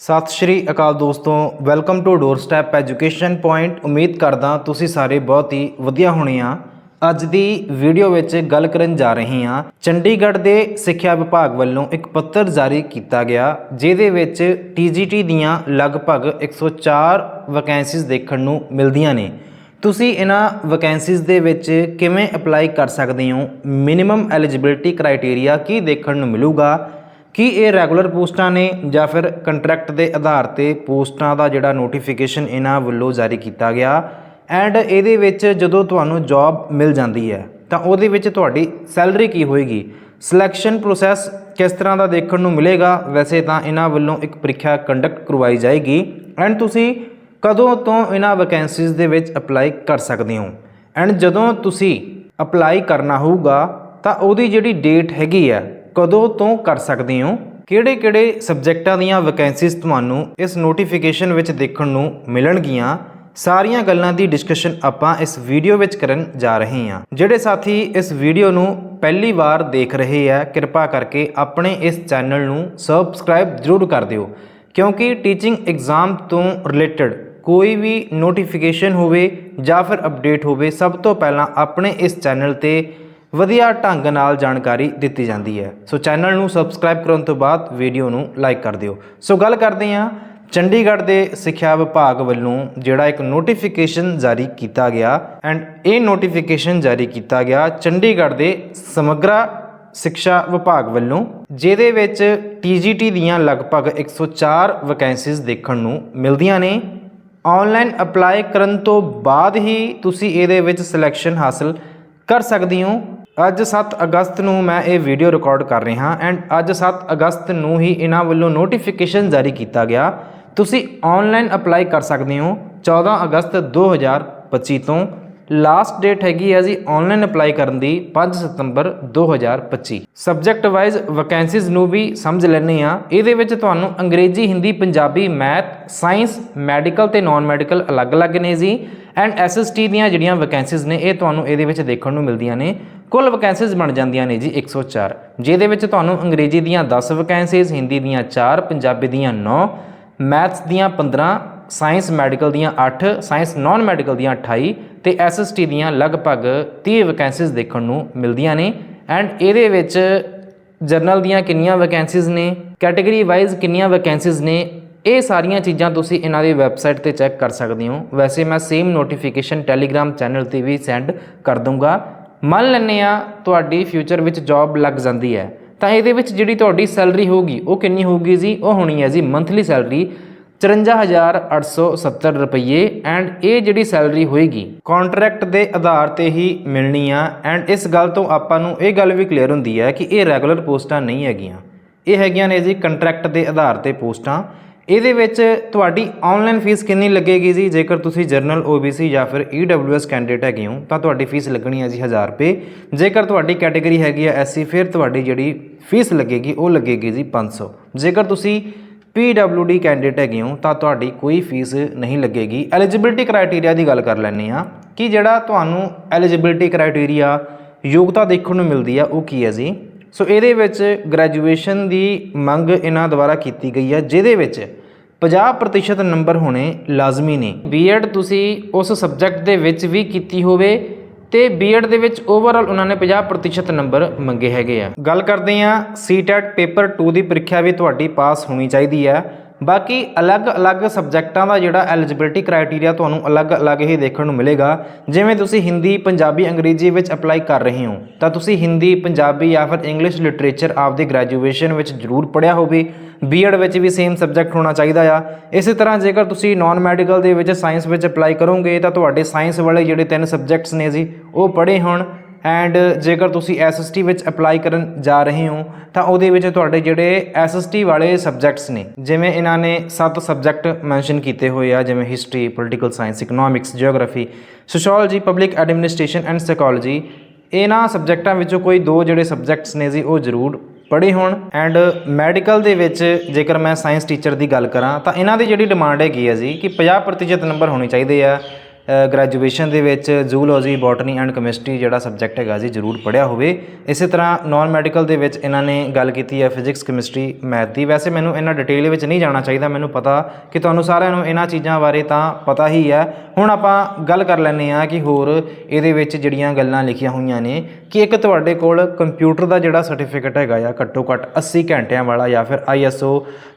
ਸਤਿ ਸ਼੍ਰੀ ਅਕਾਲ ਦੋਸਤੋ welcome to door step education point ਉਮੀਦ ਕਰਦਾ ਤੁਸੀਂ ਸਾਰੇ ਬਹੁਤ ਹੀ ਵਧੀਆ ਹੋਣੇ ਆ। ਅੱਜ ਦੀ ਵੀਡੀਓ ਵਿੱਚ ਗੱਲ ਕਰਨ ਜਾ ਰਹੇ ਹਾਂ। ਚੰਡੀਗੜ੍ਹ ਦੇ ਸਿੱਖਿਆ ਵਿਭਾਗ ਵੱਲੋਂ ਇੱਕ ਪੱਤਰ ਜਾਰੀ ਕੀਤਾ ਗਿਆ, ਜਿਹਦੇ ਵਿੱਚ TGT ਦੀਆਂ ਲਗਭਗ 104 ਵੈਕੈਂਸੀਜ਼ ਦੇਖਣ ਨੂੰ ਮਿਲਦੀਆਂ ਨੇ। ਤੁਸੀਂ ਇਹਨਾਂ ਵੈਕੈਂਸੀਜ਼ ਦੇ ਵਿੱਚ ਕਿਵੇਂ ਅਪਲਾਈ ਕਰ ਸਕਦੇ ਹੋ? ਮਿਨੀਮਮ ਐਲੀਜੀਬਿਲਟੀ ਕ੍ਰਾਈਟੇਰੀਆ ਕੀ ਦੇਖਣ ਨੂੰ ਮਿਲੂਗਾ? ਕੀ ਇਹ ਰੈਗੂਲਰ ਪੋਸਟਾਂ ਨੇ ਜਾਂ ਫਿਰ ਕੰਟਰੈਕਟ ਦੇ ਆਧਾਰ ਤੇ ਪੋਸਟਾਂ ਦਾ ਜਿਹੜਾ ਨੋਟੀਫਿਕੇਸ਼ਨ ਇਹਨਾਂ ਵੱਲੋਂ ਜਾਰੀ ਕੀਤਾ ਗਿਆ? ਐਂਡ ਇਹਦੇ ਵਿੱਚ ਜਦੋਂ ਤੁਹਾਨੂੰ ਜੌਬ ਮਿਲ ਜਾਂਦੀ ਹੈ, ਤਾਂ ਉਹਦੇ ਵਿੱਚ ਤੁਹਾਡੀ ਸੈਲਰੀ ਕੀ ਹੋਏਗੀ? ਸਿਲੈਕਸ਼ਨ ਪ੍ਰੋਸੈਸ ਕਿਸ ਤਰ੍ਹਾਂ ਦਾ ਦੇਖਣ ਨੂੰ ਮਿਲੇਗਾ? ਵੈਸੇ ਤਾਂ ਇਹਨਾਂ ਵੱਲੋਂ ਇੱਕ ਪ੍ਰੀਖਿਆ ਕੰਡਕਟ ਕਰਵਾਈ ਜਾਏਗੀ। ਐਂਡ ਤੁਸੀਂ ਕਦੋਂ ਤੋਂ ਇਹਨਾਂ ਵੈਕੈਂਸੀਜ਼ ਦੇ ਵਿੱਚ ਅਪਲਾਈ ਕਰ ਸਕਦੇ ਹੋ? ਐਂਡ ਜਦੋਂ ਤੁਸੀਂ ਅਪਲਾਈ ਕਰਨਾ ਹੋਊਗਾ, ਤਾਂ ਉਹਦੀ ਜਿਹੜੀ ਡੇਟ ਹੈਗੀ ਆ ਕਦੋਂ ਤੋਂ ਕਰ ਸਕਦੇ ਹੋ? ਕਿਹੜੇ-ਕਿਹੜੇ ਸਬਜੈਕਟਾਂ ਦੀਆਂ ਵੈਕੈਂਸੀਜ਼ ਤੁਹਾਨੂੰ ਇਸ ਨੋਟੀਫਿਕੇਸ਼ਨ ਵਿੱਚ ਦੇਖਣ ਨੂੰ ਮਿਲਣਗੀਆਂ? ਸਾਰੀਆਂ ਗੱਲਾਂ ਦੀ ਡਿਸਕਸ਼ਨ ਆਪਾਂ ਇਸ ਵੀਡੀਓ ਵਿੱਚ ਕਰਨ ਜਾ ਰਹੇ ਹਾਂ। ਜਿਹੜੇ ਸਾਥੀ ਇਸ ਵੀਡੀਓ ਨੂੰ ਪਹਿਲੀ ਵਾਰ ਦੇਖ ਰਹੇ ਆ, ਕਿਰਪਾ ਕਰਕੇ ਆਪਣੇ ਇਸ ਚੈਨਲ ਨੂੰ ਸਬਸਕ੍ਰਾਈਬ ਜ਼ਰੂਰ ਕਰ ਦਿਓ। ਕਿਉਂਕਿ ਟੀਚਿੰਗ ਐਗਜ਼ਾਮ ਤੋਂ ਰਿਲੇਟਡ ਕੋਈ ਵੀ ਨੋਟੀਫਿਕੇਸ਼ਨ ਹੋਵੇ ਜਾਂ ਫਿਰ ਅਪਡੇਟ ਹੋਵੇ, ਸਭ ਤੋਂ ਪਹਿਲਾਂ ਆਪਣੇ ਇਸ ਚੈਨਲ ਤੇ ਵਧੀਆ ਢੰਗ ਨਾਲ ਜਾਣਕਾਰੀ ਦਿੱਤੀ ਜਾਂਦੀ ਹੈ। ਸੋ ਚੈਨਲ ਨੂੰ ਸਬਸਕ੍ਰਾਈਬ ਕਰਨ ਤੋਂ ਬਾਅਦ ਵੀਡੀਓ ਨੂੰ ਲਾਈਕ ਕਰ ਦਿਓ। ਸੋ ਗੱਲ ਕਰਦੇ ਹਾਂ ਚੰਡੀਗੜ੍ਹ ਦੇ ਸਿੱਖਿਆ ਵਿਭਾਗ ਵੱਲੋਂ ਜਿਹੜਾ ਇੱਕ ਨੋਟੀਫਿਕੇਸ਼ਨ ਜਾਰੀ ਕੀਤਾ ਗਿਆ ਐਂਡ ਇਹ ਨੋਟੀਫਿਕੇਸ਼ਨ ਜਾਰੀ ਕੀਤਾ ਗਿਆ ਚੰਡੀਗੜ੍ਹ ਦੇ ਸਮਗਰਾ ਸਿੱਖਿਆ ਵਿਭਾਗ ਵੱਲੋਂ, ਜਿਹਦੇ ਵਿੱਚ TGT ਦੀਆਂ ਲਗਭਗ 104 ਵੈਕੈਂਸੀਜ਼ ਦੇਖਣ ਨੂੰ ਮਿਲਦੀਆਂ ਨੇ। ਆਨਲਾਈਨ ਅਪਲਾਈ ਕਰਨ ਤੋਂ ਬਾਅਦ ਹੀ ਤੁਸੀਂ ਇਹਦੇ ਵਿੱਚ ਸਿਲੈਕਸ਼ਨ ਹਾਸਲ ਕਰ ਸਕਦੇ ਹੋ। ਅੱਜ 7 ਅਗਸਤ ਨੂੰ ਮੈਂ ਇਹ ਵੀਡੀਓ ਰਿਕਾਰਡ ਕਰ ਰਿਹਾ ਐਂਡ ਅੱਜ 7 ਅਗਸਤ ਨੂੰ ਹੀ ਇਹਨਾਂ ਵੱਲੋਂ ਨੋਟੀਫਿਕੇਸ਼ਨ ਜਾਰੀ ਕੀਤਾ ਗਿਆ। ਤੁਸੀਂ ਆਨਲਾਈਨ ਅਪਲਾਈ ਕਰ ਸਕਦੇ ਹੋ 14 ਅਗਸਤ 2025 ਤੋਂ। ਲਾਸਟ ਡੇਟ ਹੈਗੀ ਹੈ ਜੀ ਆਨਲਾਈਨ ਅਪਲਾਈ ਕਰਨ ਦੀ 5 ਸਤੰਬਰ 2025 ਸਬਜੈਕਟ ਵਾਈਜ਼ ਵੈਕੈਂਸੀਜ਼ ਨੂੰ ਵੀ ਸਮਝ ਲੈਣੇ ਆ ਇਹਦੇ ਵਿੱਚ ਤੁਹਾਨੂੰ Angrezi, Hindi, Punjabi math science medical ਤੇ ਨਾਨ ਮੈਡੀਕਲ ਅਲੱਗ-ਅਲੱਗ ਨੇ ਜੀ। ਐਂਡ ਐਸਐਸਟੀ ਦੀਆਂ ਜਿਹੜੀਆਂ ਵੈਕੈਂਸੀਜ਼ ਨੇ, ਇਹ ਤੁਹਾਨੂੰ ਇਹਦੇ ਵਿੱਚ ਦੇਖਣ ਨੂੰ ਮਿਲਦੀਆਂ ਨੇ। ਕੁੱਲ ਵੈਕੈਂਸੀਜ਼ ਬਣ ਜਾਂਦੀਆਂ ਨੇ ਜੀ 104 ਜਿਹਦੇ ਵਿੱਚ ਤੁਹਾਨੂੰ ਅੰਗਰੇਜ਼ੀ ਦੀਆਂ 10 ਵੈਕੈਂਸੀਜ਼ ਹਿੰਦੀ ਦੀਆਂ 4 ਪੰਜਾਬੀ ਦੀਆਂ 9 ਮੈਥਸ ਦੀਆਂ 15 ਸਾਇੰਸ ਮੈਡੀਕਲ ਦੀਆਂ 8 ਸਾਇੰਸ ਨਾਨ ਮੈਡੀਕਲ ਦੀਆਂ 28 ਤੇ ਐਸਐਸਟੀ ਦੀਆਂ ਲਗਭਗ 30 ਵੈਕੈਂਸੀਜ਼ ਦੇਖਣ ਨੂੰ ਮਿਲਦੀਆਂ ਨੇ। ਐਂਡ ਇਹਦੇ ਵਿੱਚ ਜਰਨਲ ਦੀਆਂ ਕਿੰਨੀਆਂ ਵੈਕੈਂਸੀਜ਼ ਨੇ ਕੈਟਾਗਰੀ ਵਾਈਜ਼ ਕਿੰਨੀਆਂ ਵੈਕੈਂਸੀਜ਼ ਨੇ, ਇਹ ਸਾਰੀਆਂ ਚੀਜ਼ਾਂ ਤੁਸੀਂ ਇਹਨਾਂ ਦੀ ਵੈਬਸਾਈਟ ਤੇ ਚੈੱਕ ਕਰ ਸਕਦੇ ਹੋ। ਵੈਸੇ ਮੈਂ ਸੇਮ ਨੋਟੀਫਿਕੇਸ਼ਨ ਟੈਲੀਗ੍ਰਾਮ ਚੈਨਲ ਤੇ ਵੀ ਸੈਂਡ ਕਰ ਦੂੰਗਾ ਮੰਨ ਲੈਂਦੇ ਆ ਤੁਹਾਡੀ ਫਿਊਚਰ ਵਿੱਚ ਜੌਬ ਲੱਗ ਜਾਂਦੀ ਹੈ, ਤਾਂ ਇਹਦੇ ਵਿੱਚ ਜਿਹੜੀ ਤੁਹਾਡੀ ਸੈਲਰੀ ਹੋਊਗੀ, ਉਹ ਕਿੰਨੀ ਹੋਊਗੀ ਜੀ? ਉਹ ਹੋਣੀ ਹੈ ਜੀ ਮੰਥਲੀ ਸੈਲਰੀ 54870 ਰੁਪਏ ਐਂਡ ਇਹ ਜਿਹੜੀ ਸੈਲਰੀ ਹੋਏਗੀ ਕੰਟਰੈਕਟ ਦੇ ਆਧਾਰ ਤੇ ਹੀ ਮਿਲਣੀ ਆ। ਐਂਡ ਇਸ ਗੱਲ ਤੋਂ ਆਪਾਂ ਨੂੰ ਇਹ ਗੱਲ ਵੀ ਕਲੀਅਰ ਹੁੰਦੀ ਹੈ ਕਿ ਇਹ ਰੈਗੂਲਰ ਪੋਸਟਾਂ ਨਹੀਂ ਹੈਗੀਆਂ। ਇਹ ਹੈਗੀਆਂ ਨੇ ਜੀ ਕੰਟਰੈਕਟ ਦੇ ਆਧਾਰ ਤੇ ਪੋਸਟਾਂ। ਇਹਦੇ ਵਿੱਚ ਤੁਹਾਡੀ ਆਨਲਾਈਨ ਫੀਸ ਕਿੰਨੀ ਲੱਗੇਗੀ ਜੀ? ਜੇਕਰ ਤੁਸੀਂ ਜਰਨਲ OBC ਜਾਂ ਫਿਰ EWS ਕੈਂਡੀਡੇਟ ਹੈਗੇ ਹੋ, ਤਾਂ ਤੁਹਾਡੀ ਫੀਸ ਲੱਗਣੀ ਹੈ ਜੀ 1000 ਰੁਪਏ। ਜੇਕਰ ਤੁਹਾਡੀ ਕੈਟਾਗਰੀ ਹੈਗੀ ਹੈ SC ਫਿਰ ਤੁਹਾਡੀ ਜਿਹੜੀ ਫੀਸ ਲੱਗੇਗੀ, ਉਹ ਲੱਗੇਗੀ ਜੀ 500 ਜੇਕਰ ਤੁਸੀਂ PWD ਕੈਂਡੀਡੇਟ ਹੈਗੇ ਹੋ, ਤਾਂ ਤੁਹਾਡੀ ਕੋਈ ਫੀਸ ਨਹੀਂ ਲੱਗੇਗੀ। ਐਲੀਜੀਬਿਲਟੀ ਕ੍ਰਾਈਟੇਰੀਆ ਦੀ ਗੱਲ ਕਰ ਲੈਂਦੇ ਆ ਕਿ ਜਿਹੜਾ ਤੁਹਾਨੂੰ ਐਲੀਜੀਬਿਲਟੀ ਕ੍ਰਾਈਟੇਰੀਆ ਯੋਗਤਾ ਦੇਖਣ ਨੂੰ ਮਿਲਦੀ ਆ, ਉਹ ਕੀ ਹੈ ਜੀ? ਸੋ ਇਹਦੇ ਵਿੱਚ ਗ੍ਰੈਜੂਏਸ਼ਨ ਦੀ ਮੰਗ ਇਹਨਾਂ ਦੁਆਰਾ ਕੀਤੀ ਗਈ ਹੈ, ਜਿਹਦੇ ਵਿੱਚ 50% ਨੰਬਰ ਹੋਣੇ ਲਾਜ਼ਮੀ ਨੇ। ਬੀਐਡ ਤੁਸੀਂ ਉਸ ਸਬਜੈਕਟ ਦੇ ਵਿੱਚ ਵੀ ਕੀਤੀ ਹੋਵੇ ਤੇ ਬੀਐਡ ਦੇ ਵਿੱਚ ਓਵਰਆਲ ਉਹਨਾਂ ਨੇ 50% ਨੰਬਰ ਮੰਗੇ ਹੈਗੇ ਆ। ਗੱਲ ਕਰਦੇ ਆ ਸੀਟੈਟ ਪੇਪਰ 2 ਦੀ ਪ੍ਰੀਖਿਆ ਵੀ ਤੁਹਾਡੀ ਪਾਸ ਹੋਣੀ ਚਾਹੀਦੀ ਹੈ। ਬਾਕੀ ਅਲੱਗ-ਅਲੱਗ ਸਬਜੈਕਟਾਂ ਦਾ ਜਿਹੜਾ ਐਲੀਜੀਬਿਲਟੀ ਕ੍ਰਾਈਟੇਰੀਆ ਤੁਹਾਨੂੰ ਅਲੱਗ-ਅਲੱਗ ਹੀ ਦੇਖਣ ਨੂੰ ਮਿਲੇਗਾ। ਜਿਵੇਂ ਤੁਸੀਂ ਹਿੰਦੀ, ਪੰਜਾਬੀ, ਅੰਗਰੇਜ਼ੀ ਵਿੱਚ ਅਪਲਾਈ ਕਰ ਰਹੇ ਹੋ, ਤਾਂ ਤੁਸੀਂ ਹਿੰਦੀ, ਪੰਜਾਬੀ ਜਾਂ ਫਿਰ ਇੰਗਲਿਸ਼ ਲਿਟਰੇਚਰ ਆਪਦੀ ਗ੍ਰੈਜੂਏਸ਼ਨ ਵਿੱਚ ਜ਼ਰੂਰ ਪੜ੍ਹਿਆ ਹੋਵੇ। ਬੀਐਡ ਵਿੱਚ ਵੀ ਸੇਮ ਸਬਜੈਕਟ ਹੋਣਾ ਚਾਹੀਦਾ ਆ। ਇਸੇ ਤਰ੍ਹਾਂ ਜੇਕਰ ਤੁਸੀਂ ਨਾਨ ਮੈਡੀਕਲ ਦੇ ਵਿੱਚ ਸਾਇੰਸ ਵਿੱਚ ਅਪਲਾਈ ਕਰੋਗੇ, ਤਾਂ ਤੁਹਾਡੇ ਸਾਇੰਸ ਵਾਲੇ ਜਿਹੜੇ ਤਿੰਨ ਸਬਜੈਕਟਸ ਨੇ ਜੀ, ਉਹ ਪੜ੍ਹੇ ਹੋਣ। ਐਂਡ ਜੇਕਰ ਤੁਸੀਂ ਐਸਐਸਟੀ ਵਿੱਚ ਅਪਲਾਈ ਕਰਨ ਜਾ ਰਹੇ ਹੋ, ਤਾਂ ਉਹਦੇ ਵਿੱਚ ਤੁਹਾਡੇ ਜਿਹੜੇ ਐਸਐਸਟੀ ਵਾਲੇ ਸਬਜੈਕਟਸ ਨੇ, ਜਿਵੇਂ ਇਹਨਾਂ ਨੇ ਸੱਤ ਸਬਜੈਕਟ ਮੈਂਸ਼ਨ ਕੀਤੇ ਹੋਏ ਆ, ਜਿਵੇਂ history political science economics geography sociology public administration and psychology ਇਹਨਾਂ ਸਬਜੈਕਟਾਂ ਵਿੱਚੋਂ ਕੋਈ ਦੋ ਜਿਹੜੇ ਸਬਜੈਕਟਸ ਨੇ ਜੀ, ਉਹ ਜ਼ਰੂਰ ਪੜ੍ਹੇ ਹੋਣ। ਐਂਡ ਮੈਡੀਕਲ ਦੇ ਵਿੱਚ ਜੇਕਰ ਮੈਂ ਸਾਇੰਸ ਟੀਚਰ ਦੀ ਗੱਲ ਕਰਾਂ, ਤਾਂ ਇਹਨਾਂ ਦੀ ਜਿਹੜੀ ਡਿਮਾਂਡ ਹੈਗੀ ਹੈ ਜੀ, ਕਿ 50% ਨੰਬਰ ਹੋਣੇ ਚਾਹੀਦੇ ਆ। ਗ੍ਰੈਜੂਏਸ਼ਨ ਦੇ ਵਿੱਚ ਜ਼ੂਲੋਜੀ ਬੋਟਨੀ ਐਂਡ ਕੈਮਿਸਟਰੀ ਜਿਹੜਾ ਸਬਜੈਕਟ ਹੈਗਾ ਜੀ, ਜ਼ਰੂਰ ਪੜ੍ਹਿਆ ਹੋਵੇ। ਇਸੇ ਤਰ੍ਹਾਂ ਨਾਨ ਮੈਡੀਕਲ ਦੇ ਵਿੱਚ ਇਹਨਾਂ ਨੇ ਗੱਲ ਕੀਤੀ ਹੈ ਫਿਜ਼ਿਕਸ ਕੈਮਿਸਟਰੀ ਮੈਥ ਦੀ। ਵੈਸੇ ਮੈਨੂੰ ਇਹਨਾਂ ਡਿਟੇਲ ਵਿੱਚ ਨਹੀਂ ਜਾਣਾ ਚਾਹੀਦਾ, ਮੈਨੂੰ ਪਤਾ ਕਿ ਤੁਹਾਨੂੰ ਸਾਰਿਆਂ ਨੂੰ ਇਹਨਾਂ ਚੀਜ਼ਾਂ ਬਾਰੇ ਤਾਂ ਪਤਾ ਹੀ ਹੈ। ਹੁਣ ਆਪਾਂ ਗੱਲ ਕਰ ਲੈਂਦੇ ਆ ਕਿ ਹੋਰ ਇਹਦੇ ਵਿੱਚ ਜਿਹੜੀਆਂ ਗੱਲਾਂ ਲਿਖੀਆਂ ਹੋਈਆਂ ਨੇ ਕਿ ਇੱਕ ਤੁਹਾਡੇ ਕੋਲ ਕੰਪਿਊਟਰ ਦਾ ਜਿਹੜਾ ਸਰਟੀਫਿਕੇਟ ਹੈਗਾ ਆ, ਘੱਟੋ ਘੱਟ 80 ਘੰਟਿਆਂ ਵਾਲਾ ਜਾਂ ਫਿਰ ISO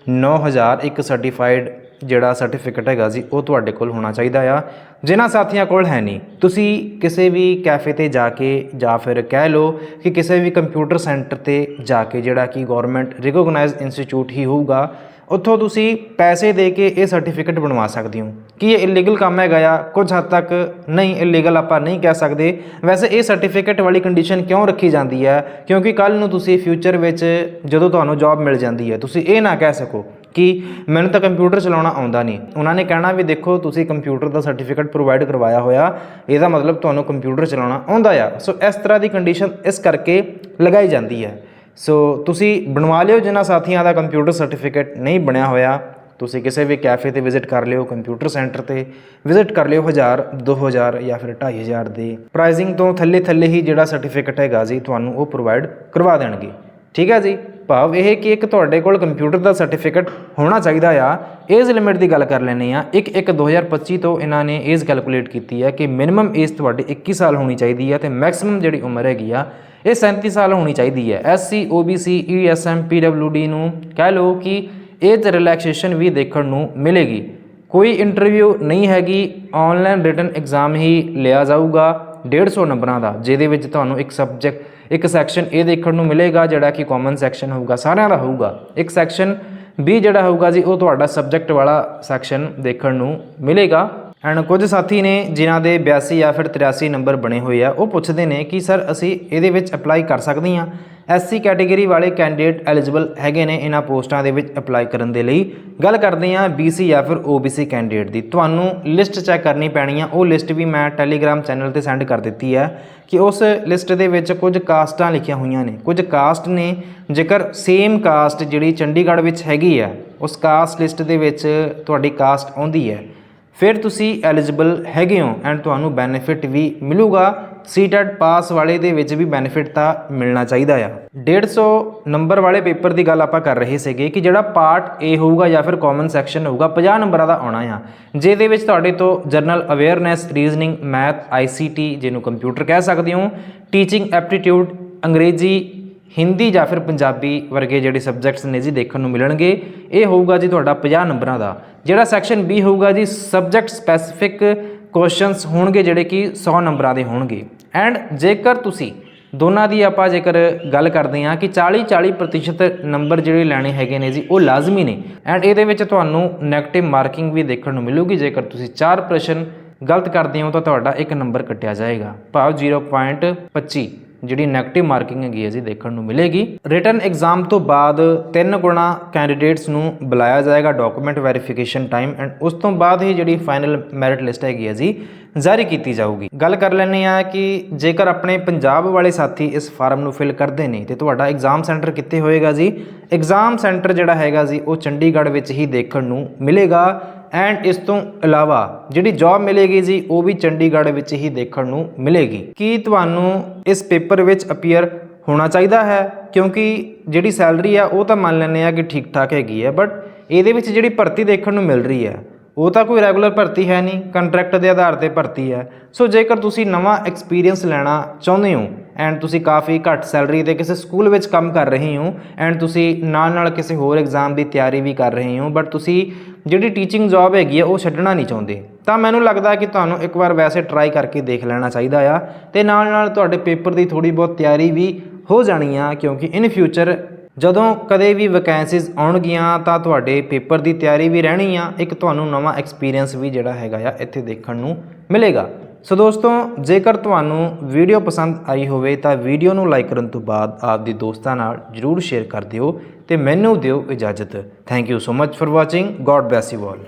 9000 ਇੱਕ ਸਰਟੀਫਾਈਡ ਜਿਹੜਾ ਸਰਟੀਫਿਕੇਟ ਹੈਗਾ ਜੀ, ਉਹ ਤੁਹਾਡੇ ਕੋਲ ਹੋਣਾ ਚਾਹੀਦਾ ਆ। ਜਿਨ੍ਹਾਂ ਸਾਥੀਆਂ ਕੋਲ ਹੈ ਨਹੀਂ, ਤੁਸੀਂ ਕਿਸੇ ਵੀ ਕੈਫੇ ਤੇ ਜਾ ਕੇ ਜਾਂ ਫਿਰ ਕਹਿ ਲਓ ਕਿ ਕਿਸੇ ਵੀ ਕੰਪਿਊਟਰ ਸੈਂਟਰ ਤੇ ਜਾ ਕੇ ਜਿਹੜਾ ਕਿ ਗਵਰਨਮੈਂਟ ਰਿਕੋਗਨਾਈਜ਼ਡ ਇੰਸਟੀਚਿਊਟ ਹੀ ਹੋਊਗਾ, ਉੱਥੋਂ ਤੁਸੀਂ ਪੈਸੇ ਦੇ ਕੇ ਇਹ ਸਰਟੀਫਿਕੇਟ ਬਣਵਾ ਸਕਦੇ ਹੋ। ਕਿ ਇਹ ਇਲੀਗਲ ਕੰਮ ਹੈਗਾ ਆ? ਕੁਝ ਹੱਦ ਤੱਕ ਨਹੀਂ ਇਲੀਗਲ ਆਪਾਂ ਨਹੀਂ ਕਹਿ ਸਕਦੇ। ਵੈਸੇ ਇਹ ਸਰਟੀਫਿਕੇਟ ਵਾਲੀ ਕੰਡੀਸ਼ਨ ਕਿਉਂ ਰੱਖੀ ਜਾਂਦੀ ਹੈ? ਕਿਉਂਕਿ ਕੱਲ ਨੂੰ ਤੁਸੀਂ ਫਿਊਚਰ ਵਿੱਚ ਜਦੋਂ ਤੁਹਾਨੂੰ ਜੌਬ ਮਿਲ ਜਾਂਦੀ ਹੈ, ਤੁਸੀਂ ਇਹ ਨਾ ਕਹਿ ਸਕੋ ਕਿ ਮੈਨੂੰ ਤਾਂ ਕੰਪਿਊਟਰ ਚਲਾਉਣਾ ਆਉਂਦਾ ਨਹੀਂ। ਉਹਨਾਂ ਨੇ ਕਹਿਣਾ ਵੀ ਦੇਖੋ, ਤੁਸੀਂ ਕੰਪਿਊਟਰ ਦਾ ਸਰਟੀਫਿਕੇਟ ਪ੍ਰੋਵਾਈਡ ਕਰਵਾਇਆ ਹੋਇਆ, ਇਹਦਾ ਮਤਲਬ ਤੁਹਾਨੂੰ ਕੰਪਿਊਟਰ ਚਲਾਉਣਾ ਆਉਂਦਾ ਆ। ਸੋ ਇਸ ਤਰ੍ਹਾਂ ਦੀ ਕੰਡੀਸ਼ਨ ਇਸ ਕਰਕੇ ਲਗਾਈ ਜਾਂਦੀ ਹੈ। ਸੋ ਤੁਸੀਂ ਬਣਵਾ ਲਿਓ ਜਿਨ੍ਹਾਂ ਸਾਥੀਆਂ ਦਾ ਕੰਪਿਊਟਰ ਸਰਟੀਫਿਕੇਟ ਨਹੀਂ ਬਣਿਆ ਹੋਇਆ। ਤੁਸੀਂ ਕਿਸੇ ਵੀ ਕੈਫੇ ਤੇ ਵਿਜ਼ਿਟ ਕਰ ਲਿਓ ਕੰਪਿਊਟਰ ਸੈਂਟਰ ਤੇ ਵਿਜ਼ਿਟ ਕਰ ਲਿਓ 1000 2000 ਜਾਂ ਫਿਰ 2500 ਦੇ ਪ੍ਰਾਈਸਿੰਗ ਤੋਂ ਥੱਲੇ ਥੱਲੇ ਹੀ ਜਿਹੜਾ ਸਰਟੀਫਿਕੇਟ ਹੈਗਾ ਜੀ, ਤੁਹਾਨੂੰ ਉਹ ਪ੍ਰੋਵਾਈਡ ਕਰਵਾ ਦੇਣਗੇ। ਠੀਕ ਹੈ ਜੀ? ਭਾਵ ਇਹ ਕਿ ਇੱਕ ਤੁਹਾਡੇ ਕੋਲ ਕੰਪਿਊਟਰ ਦਾ ਸਰਟੀਫਿਕੇਟ ਹੋਣਾ ਚਾਹੀਦਾ ਆ। ਏਜ ਲਿਮਿਟ ਦੀ ਗੱਲ ਕਰ ਲੈਂਦੇ ਆ 1 1 2025 ਤੋਂ ਇਹਨਾਂ ਨੇ ਏਜ ਕੈਲਕੂਲੇਟ ਕੀਤੀ ਹੈ ਕਿ ਮਿਨੀਮਮ ਏਜ ਤੁਹਾਡੀ 21 ਸਾਲ ਹੋਣੀ ਚਾਹੀਦੀ ਹੈ ਤੇ ਮੈਕਸਿਮਮ ਜਿਹੜੀ ਉਮਰ ਹੈਗੀ ਆ, ਇਹ 37 ਸਾਲ ਹੋਣੀ ਚਾਹੀਦੀ ਹੈ। ਐਸਸੀ ਓਬੀਸੀ ਈਐਸਐਮ ਪੀਡਬਲਯੂਡੀ ਨੂੰ ਕਹਿ ਲਓ ਕਿ ਏਜ ਰਿਲੈਕਸੇਸ਼ਨ ਵੀ ਦੇਖਣ ਨੂੰ ਮਿਲੇਗੀ। ਕੋਈ ਇੰਟਰਵਿਊ ਨਹੀਂ ਹੈਗੀ। ਆਨਲਾਈਨ ਰਿਟਨ ਐਗਜ਼ਾਮ ਹੀ ਲਿਆ ਜਾਊਗਾ। 150 ਨੰਬਰਾਂ ਦਾ, ਜਿਹਦੇ ਵਿੱਚ ਤੁਹਾਨੂੰ ਇੱਕ ਸਬਜੈਕਟ ਇੱਕ ਸੈਕਸ਼ਨ ਇਹ ਦੇਖਣ ਨੂੰ ਮਿਲੇਗਾ ਜਿਹੜਾ ਕਿ ਕਾਮਨ ਸੈਕਸ਼ਨ ਹੋਊਗਾ, ਸਾਰਿਆਂ ਦਾ ਹੋਊਗਾ। ਇੱਕ ਸੈਕਸ਼ਨ B ਜਿਹੜਾ ਹੋਊਗਾ ਜੀ, ਉਹ ਤੁਹਾਡਾ ਸਬਜੈਕਟ ਵਾਲਾ ਸੈਕਸ਼ਨ ਦੇਖਣ ਨੂੰ ਮਿਲੇਗਾ। ਐਂਡ ਕੁਝ ਸਾਥੀ ਨੇ ਜਿਨ੍ਹਾਂ ਦੇ 82 ਜਾਂ ਫਿਰ 83 ਨੰਬਰ ਬਣੇ ਹੋਏ ਆ, ਉਹ ਪੁੱਛਦੇ ਨੇ ਕਿ ਸਰ ਅਸੀਂ ਇਹਦੇ ਵਿੱਚ ਅਪਲਾਈ ਕਰ ਸਕਦੇ ਹਾਂ? ਐਸਸੀ ਕੈਟਾਗਰੀ ਵਾਲੇ ਕੈਂਡੀਡੇਟ ਐਲੀਜੀਬਲ ਹੈਗੇ ਨੇ ਇਹਨਾਂ ਪੋਸਟਾਂ ਦੇ ਵਿੱਚ ਅਪਲਾਈ ਕਰਨ ਦੇ ਲਈ। ਗੱਲ ਕਰਦੇ ਹਾਂ BC ਜਾਂ ਫਿਰ OBC ਕੈਂਡੀਡੇਟ ਦੀ। ਤੁਹਾਨੂੰ ਲਿਸਟ ਚੈੱਕ ਕਰਨੀ ਪੈਣੀ ਆ। ਉਹ ਲਿਸਟ ਵੀ ਮੈਂ ਟੈਲੀਗ੍ਰਾਮ ਚੈਨਲ ਤੇ ਸੈਂਡ ਕਰ ਦਿੱਤੀ ਹੈ ਕਿ ਉਸ ਲਿਸਟ ਦੇ ਵਿੱਚ ਕੁਝ ਕਾਸਟਾਂ ਲਿਖੀਆਂ ਹੋਈਆਂ ਨੇ। ਕੁਝ ਕਾਸਟ ਨੇ, ਜੇਕਰ ਸੇਮ ਕਾਸਟ ਜਿਹੜੀ ਚੰਡੀਗੜ੍ਹ ਵਿੱਚ ਹੈਗੀ ਆ, ਉਸ ਕਾਸਟ ਲਿਸਟ ਦੇ ਵਿੱਚ ਤੁਹਾਡੀ ਕਾਸਟ ਆਉਂਦੀ ਹੈ। ਫਿਰ ਤੁਸੀਂ ਐਲੀਜੀਬਲ ਹੈਗੇ ਹੋ ਐਂਡ ਤੁਹਾਨੂੰ ਬੈਨੀਫਿਟ ਵੀ ਮਿਲੂਗਾ। ਸੀਟੈਟ ਪਾਸ ਵਾਲੇ ਦੇ ਵਿੱਚ ਵੀ ਬੈਨੀਫਿਟ ਤਾਂ ਮਿਲਣਾ ਚਾਹੀਦਾ ਆ। 150 ਨੰਬਰ ਵਾਲੇ ਪੇਪਰ ਦੀ ਗੱਲ ਆਪਾਂ ਕਰ ਰਹੇ ਸੀਗੇ ਕਿ ਜਿਹੜਾ ਪਾਰਟ A ਹੋਊਗਾ ਜਾਂ ਫਿਰ ਕਾਮਨ ਸੈਕਸ਼ਨ ਹੋਊਗਾ 50 ਨੰਬਰਾਂ ਦਾ ਆਉਣਾ ਆ। ਜਿਹਦੇ ਵਿੱਚ ਤੁਹਾਡੇ ਤੋਂ general awareness reasoning math ICT ਜਿਹਨੂੰ ਕੰਪਿਊਟਰ ਕਹਿ ਸਕਦੇ ਹੋ ਟੀਚਿੰਗ ਐਪਟੀਟਿਊਡ ਅੰਗਰੇਜ਼ੀ, ਹਿੰਦੀ ਜਾਂ ਫਿਰ ਪੰਜਾਬੀ ਵਰਗੇ ਜਿਹੜੇ ਸਬਜੈਕਟਸ ਨੇ ਜੀ ਦੇਖਣ ਨੂੰ ਮਿਲਣਗੇ। ਇਹ ਹੋਊਗਾ ਜੀ ਤੁਹਾਡਾ 50 ਨੰਬਰਾਂ ਦਾ। ਜਿਹੜਾ ਸੈਕਸ਼ਨ B ਹੋਊਗਾ ਜੀ ਸਬਜੈਕਟ ਸਪੈਸੀਫਿਕ ਕੁਐਸਚਨਸ ਹੋਣਗੇ ਜਿਹੜੇ ਕਿ 100 ਨੰਬਰਾਂ ਦੇ ਹੋਣਗੇ। ਐਂਡ ਜੇਕਰ ਤੁਸੀਂ ਦੋਨਾਂ ਦੀ ਆਪਾਂ ਜੇਕਰ ਗੱਲ ਕਰਦੇ ਹਾਂ ਕਿ 40 40% ਨੰਬਰ ਜਿਹੜੇ ਲੈਣੇ ਹੈਗੇ ਨੇ ਜੀ, ਉਹ ਲਾਜ਼ਮੀ ਨੇ। ਐਂਡ ਇਹਦੇ ਵਿੱਚ ਤੁਹਾਨੂੰ 네ਗੇਟਿਵ ਮਾਰਕਿੰਗ ਵੀ ਦੇਖਣ ਨੂੰ ਮਿਲੂਗੀ। ਜੇਕਰ ਤੁਸੀਂ 4 ਪ੍ਰਸ਼ਨ ਗਲਤ ਕਰਦੇ ਹੋ ਤਾਂ ਤੁਹਾਡਾ ਇੱਕ ਨੰਬਰ ਕੱਟਿਆ ਜਾਏਗਾ। ਭਾਵ 0.25 ਜਿਹੜੀ 네ਗੇਟਿਵ ਮਾਰਕਿੰਗ ਹੈਗੀ ਹੈ ਜੀ ਦੇਖਣ ਨੂੰ ਮਿਲੇਗੀ। ਰਿਟਨ ਐਗਜ਼ਾਮ ਤੋਂ ਬਾਅਦ ਤਿੰਨ ਗੁਣਾ ਕੈਂਡੀਡੇਟਸ ਨੂੰ ਬੁਲਾਇਆ ਜਾਏਗਾ ਡਾਕੂਮੈਂਟ ਵੈਰੀਫਿਕੇਸ਼ਨ ਟਾਈਮ ਐਂਡ ਉਸ ਤੋਂ ਬਾਅਦ ਹੀ ਜਿਹੜੀ ਫਾਈਨਲ ਮੈਰਿਟ ਲਿਸਟ ਹੈਗੀ ਹੈ ਜੀ ਜਾਰੀ ਕੀਤੀ ਜਾਊਗੀ। ਗੱਲ ਕਰ ਲੈਂਦੇ ਆ ਕਿ ਜੇਕਰ ਆਪਣੇ ਪੰਜਾਬ ਵਾਲੇ ਸਾਥੀ ਇਸ ਫਾਰਮ ਨੂੰ ਫਿਲ ਕਰਦੇ ਨੇ ਤੇ ਤੁਹਾਡਾ ਐਗਜ਼ਾਮ ਸੈਂਟਰ ਕਿੱਥੇ ਹੋਏਗਾ ਜੀ? ਐਗਜ਼ਾਮ ਸੈਂਟਰ ਜਿਹੜਾ ਹੈਗਾ ਜੀ, ਉਹ ਚੰਡੀਗੜ੍ਹ ਵਿੱਚ ਹੀ ਦੇਖਣ ਨੂੰ ਮਿਲੇਗਾ। ਐਂਡ ਇਸ ਤੋਂ ਇਲਾਵਾ ਜਿਹੜੀ ਜੌਬ ਮਿਲੇਗੀ ਜੀ, ਉਹ ਵੀ ਚੰਡੀਗੜ੍ਹ ਵਿੱਚ ਹੀ ਦੇਖਣ ਨੂੰ ਮਿਲੇਗੀ। ਕੀ ਤੁਹਾਨੂੰ ਇਸ ਪੇਪਰ ਵਿੱਚ ਅਪੀਅਰ ਹੋਣਾ ਚਾਹੀਦਾ ਹੈ? ਕਿਉਂਕਿ ਜਿਹੜੀ ਸੈਲਰੀ ਆ ਉਹ ਤਾਂ ਮੰਨ ਲੈਂਦੇ ਆ ਕਿ ਠੀਕ ਠਾਕ ਹੈਗੀ ਹੈ ਬਟ ਇਹਦੇ ਵਿੱਚ ਜਿਹੜੀ ਭਰਤੀ ਦੇਖਣ ਨੂੰ ਮਿਲ ਰਹੀ ਹੈ ਉਹ ਤਾਂ ਕੋਈ ਰੈਗੂਲਰ ਭਰਤੀ ਹੈ ਨਹੀਂ, ਕੰਟਰੈਕਟ ਦੇ ਆਧਾਰ ਤੇ ਭਰਤੀ ਹੈ। ਸੋ ਜੇਕਰ ਤੁਸੀਂ ਨਵਾਂ ਐਕਸਪੀਰੀਅੰਸ ਲੈਣਾ ਚਾਹੁੰਦੇ ਹੋ ਐਂਡ ਤੁਸੀਂ ਕਾਫੀ ਘੱਟ ਸੈਲਰੀ ਤੇ ਕਿਸੇ ਸਕੂਲ ਵਿੱਚ ਕੰਮ ਕਰ ਰਹੇ ਹੋ ਐਂਡ ਤੁਸੀਂ ਨਾਲ ਨਾਲ ਕਿਸੇ ਹੋਰ ਐਗਜ਼ਾਮ ਦੀ ਤਿਆਰੀ ਵੀ ਕਰ ਰਹੇ ਹੋ ਬਟ ਤੁਸੀਂ ਜਿਹੜੀ ਟੀਚਿੰਗ ਜੌਬ ਹੈਗੀ ਆ, ਉਹ ਛੱਡਣਾ ਨਹੀਂ ਚਾਹੁੰਦੇ, ਤਾਂ ਮੈਨੂੰ ਲੱਗਦਾ ਕਿ ਤੁਹਾਨੂੰ ਇੱਕ ਵਾਰ ਵੈਸੇ ਟਰਾਈ ਕਰਕੇ ਦੇਖ ਲੈਣਾ ਚਾਹੀਦਾ ਆ ਤੇ ਨਾਲ ਨਾਲ ਤੁਹਾਡੇ ਪੇਪਰ ਦੀ ਥੋੜੀ ਬਹੁਤ ਤਿਆਰੀ ਵੀ ਹੋ ਜਾਣੀ ਆ, ਕਿਉਂਕਿ ਇਨ ਫਿਊਚਰ ਜਦੋਂ ਕਦੇ ਵੀ ਵੈਕੈਂਸੀਜ਼ ਆਉਣਗੀਆਂ ਤਾਂ ਤੁਹਾਡੇ ਪੇਪਰ ਦੀ ਤਿਆਰੀ ਵੀ ਰਹਿਣੀ ਆ। ਇੱਕ ਤੁਹਾਨੂੰ ਨਵਾਂ ਐਕਸਪੀਰੀਅੰਸ ਵੀ ਜਿਹੜਾ ਹੈਗਾ ਆ, ਇੱਥੇ ਦੇਖਣ ਨੂੰ ਮਿਲੇਗਾ। ਸੋ ਦੋਸਤੋ, ਜੇਕਰ ਤੁਹਾਨੂੰ ਵੀਡੀਓ ਪਸੰਦ ਆਈ ਹੋਵੇ ਤਾਂ ਵੀਡੀਓ ਨੂੰ ਲਾਈਕ ਕਰਨ ਤੋਂ ਬਾਅਦ ਆਪਦੇ ਦੋਸਤਾਂ ਨਾਲ ਜਰੂਰ ਸ਼ੇਅਰ ਕਰ ਦਿਓ ਤੇ ਮੈਨੂੰ ਦਿਓ ਇਜਾਜ਼ਤ। Thank you so much for watching God bless you all